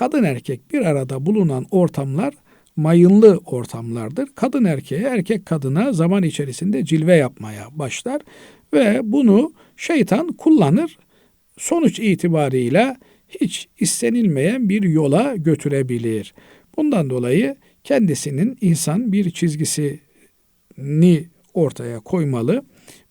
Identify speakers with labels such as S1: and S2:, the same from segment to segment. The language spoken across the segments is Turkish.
S1: kadın erkek bir arada bulunan ortamlar mayınlı ortamlardır. Kadın erkeğe, erkek kadına zaman içerisinde cilve yapmaya başlar ve bunu şeytan kullanır. Sonuç itibarıyla hiç istenilmeyen bir yola götürebilir. Bundan dolayı kendisinin insan bir çizgisini ortaya koymalı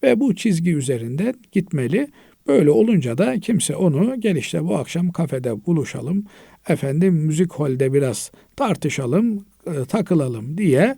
S1: ve bu çizgi üzerinden gitmeli. Böyle olunca da kimse onu gel işte bu akşam kafede buluşalım, efendim müzik holde biraz tartışalım, e, takılalım diye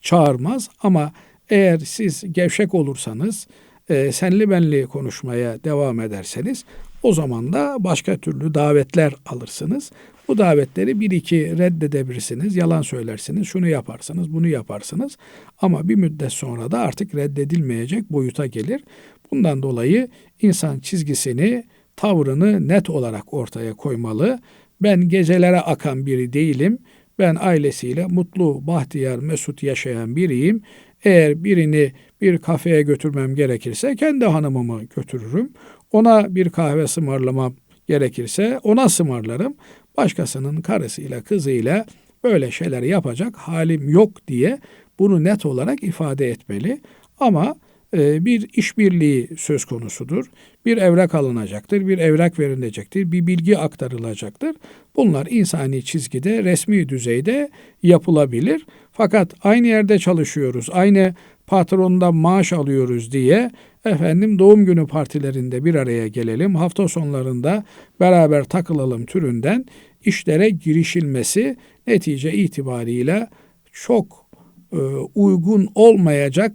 S1: çağırmaz. Ama eğer siz gevşek olursanız, e, senli benli konuşmaya devam ederseniz o zaman da başka türlü davetler alırsınız. Bu davetleri bir iki reddedebilirsiniz, yalan söylersiniz, şunu yaparsınız, bunu yaparsınız. Ama bir müddet sonra da artık reddedilmeyecek boyuta gelir. Bundan dolayı insan çizgisini, tavrını net olarak ortaya koymalı. Ben gecelere akan biri değilim. Ben ailesiyle mutlu, bahtiyar, mesut yaşayan biriyim. Eğer birini bir kafeye götürmem gerekirse kendi hanımımı götürürüm. Ona bir kahve ısmarlamam gerekirse ona ısmarlarım. Başkasının karısıyla kızıyla böyle şeyler yapacak halim yok diye bunu net olarak ifade etmeli. Ama e, bir işbirliği söz konusudur. Bir evrak alınacaktır, bir evrak verilecektir, bir bilgi aktarılacaktır. Bunlar insani çizgide, resmi düzeyde yapılabilir. Fakat aynı yerde çalışıyoruz, aynı patrondan maaş alıyoruz diye efendim doğum günü partilerinde bir araya gelelim, hafta sonlarında beraber takılalım türünden işlere girişilmesi netice itibariyle çok e, uygun olmayacak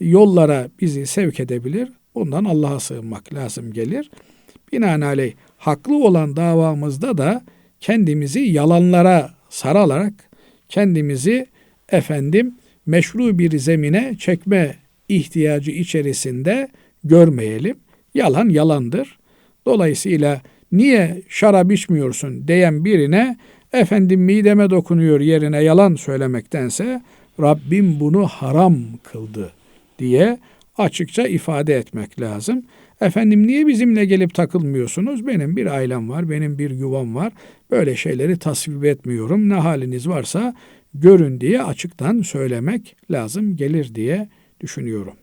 S1: yollara bizi sevk edebilir. Bundan Allah'a sığınmak lazım gelir. Binaenaleyh haklı olan davamızda da kendimizi yalanlara saralarak kendimizi efendim meşru bir zemine çekme ihtiyacı içerisinde görmeyelim. Yalan yalandır. Dolayısıyla niye şarap içmiyorsun diyen birine efendim mideme dokunuyor yerine yalan söylemektense Rabbim bunu haram kıldı diye açıkça ifade etmek lazım. Efendim niye bizimle gelip takılmıyorsunuz? Benim bir ailem var, benim bir yuvam var. Böyle şeyleri tasvip etmiyorum. Ne haliniz varsa görün diye açıktan söylemek lazım gelir diye düşünüyorum.